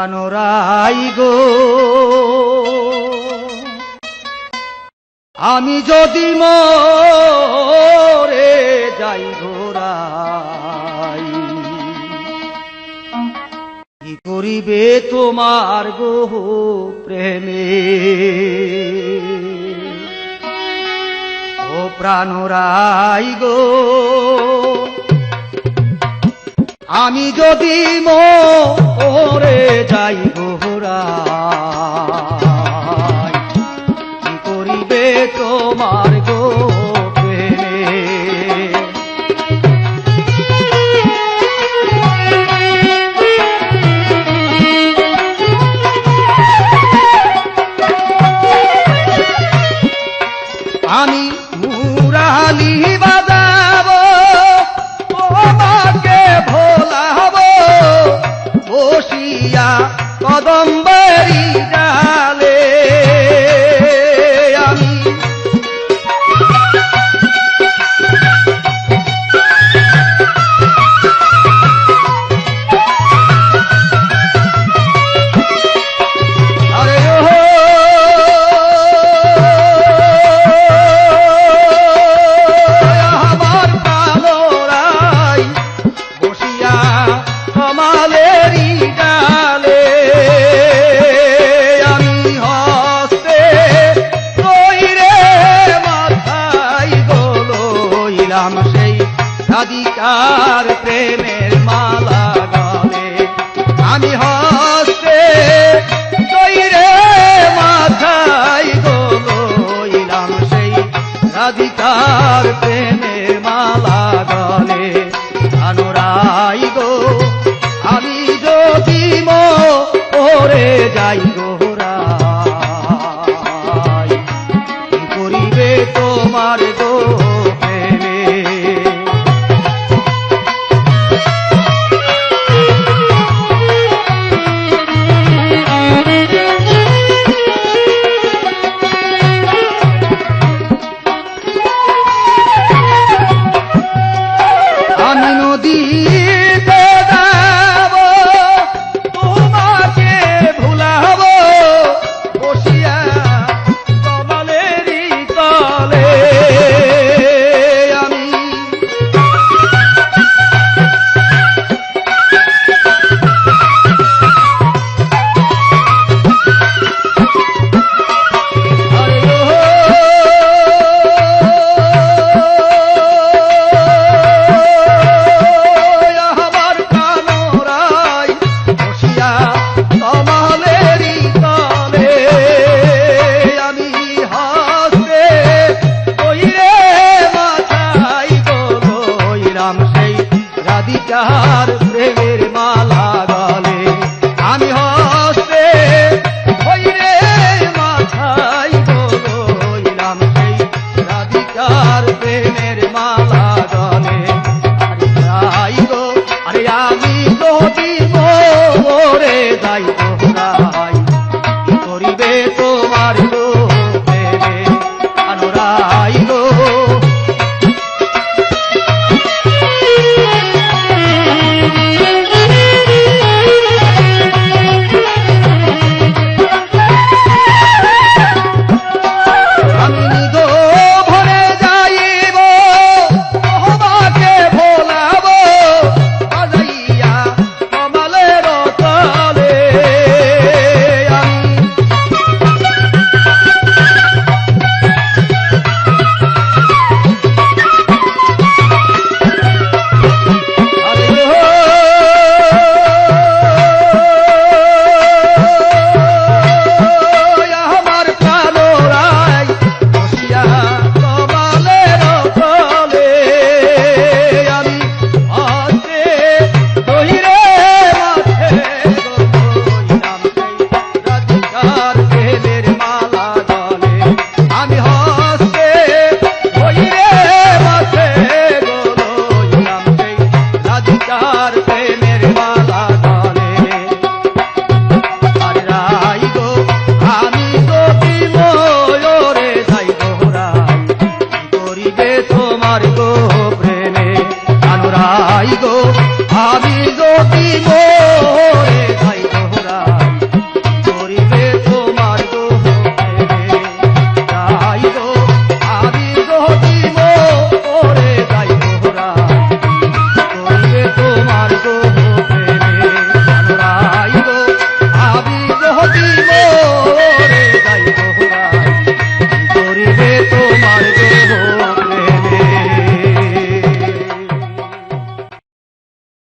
প্রাণরাই গো। আমি যদি মরে যাই ঘোরাই কি করিবে তোমার গো প্রেমে? ও প্রাণরাই গো আমি যদি মরে যাই বহুরা কি করিবে তোমার কদম্বরি ডালে রাধিকার প্রেমের মালা গলে আমি হস্তে কইরে মাথায় গলইলাম সেই রাধিকার প্রেমের মালা গলে আনোরাই গো, আমি যদি মোরে যাই গোরাই কি করিবে তোমার গো कभी चार भावी